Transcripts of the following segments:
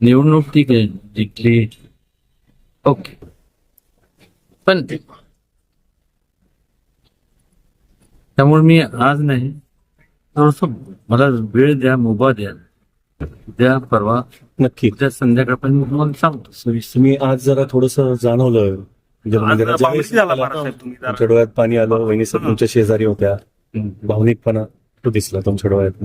निवडणूक ठीक आहे जिंकली. ओके. पण त्यामुळे मी आज नाही थोडस मला वेळ द्या मुभा द्या. उद्या परवा नक्की. उद्या संध्याकाळपर्यंत मी तुम्हाला सांगतो. सविस्तर मी आज जरा थोडस जाणवलं. म्हणजे जरा. तुमच्या डोळ्यात पाणी आलं वहिनी सर तुमच्या शेजारी होत्या. भावनिकपणा तो दिसला तुमच्या डोळ्यात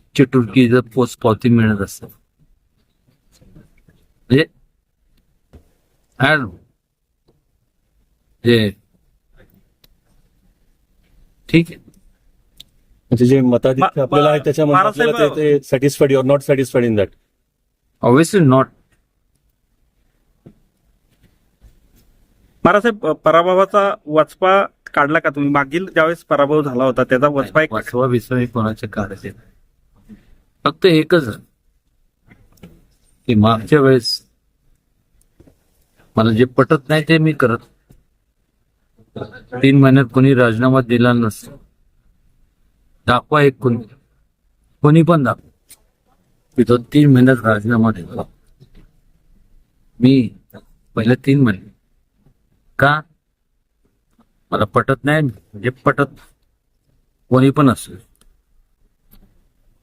चिटुरकी. जर पोच पावती मिळत असत म्हणजे ठीक आहे. म्हणजे जे मताधिक्य मा- आपल्याला आहे त्याच्यामध्ये बाळासाहेब- आपल्याला ते satisfied your not satisfied in that obviously not Maharajsaheb पराभवाचा वचपा काढला का तुम्ही? मागील ज्यावेळेस पराभव झाला होता त्याचा वचपा एक वाचवा हे कोणाच्या काढायचे नाही. फक्त एकच की मागच्या वेळेस मला जे पटत नाही ते मी करत. तीन महिन्यात कोणी राजीनामा दिला नसतो. दाखवा एक कोणी. कोणी पण दाखवा. मी तो तीन महिन्यात राजीनामा दिला. मी पहिल्या तीन महिने. का? मला पटत नाही म्हणजे पटत कोणी पण असेल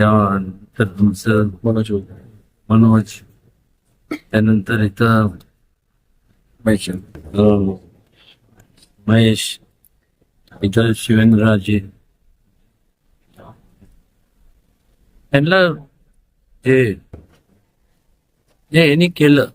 त्यानंतर तुमचं मनोज मनोज. त्यानंतर इथं अं, महेश. इथं शिवेंद्रराजे. त्यांना जे जे यांनी केलं.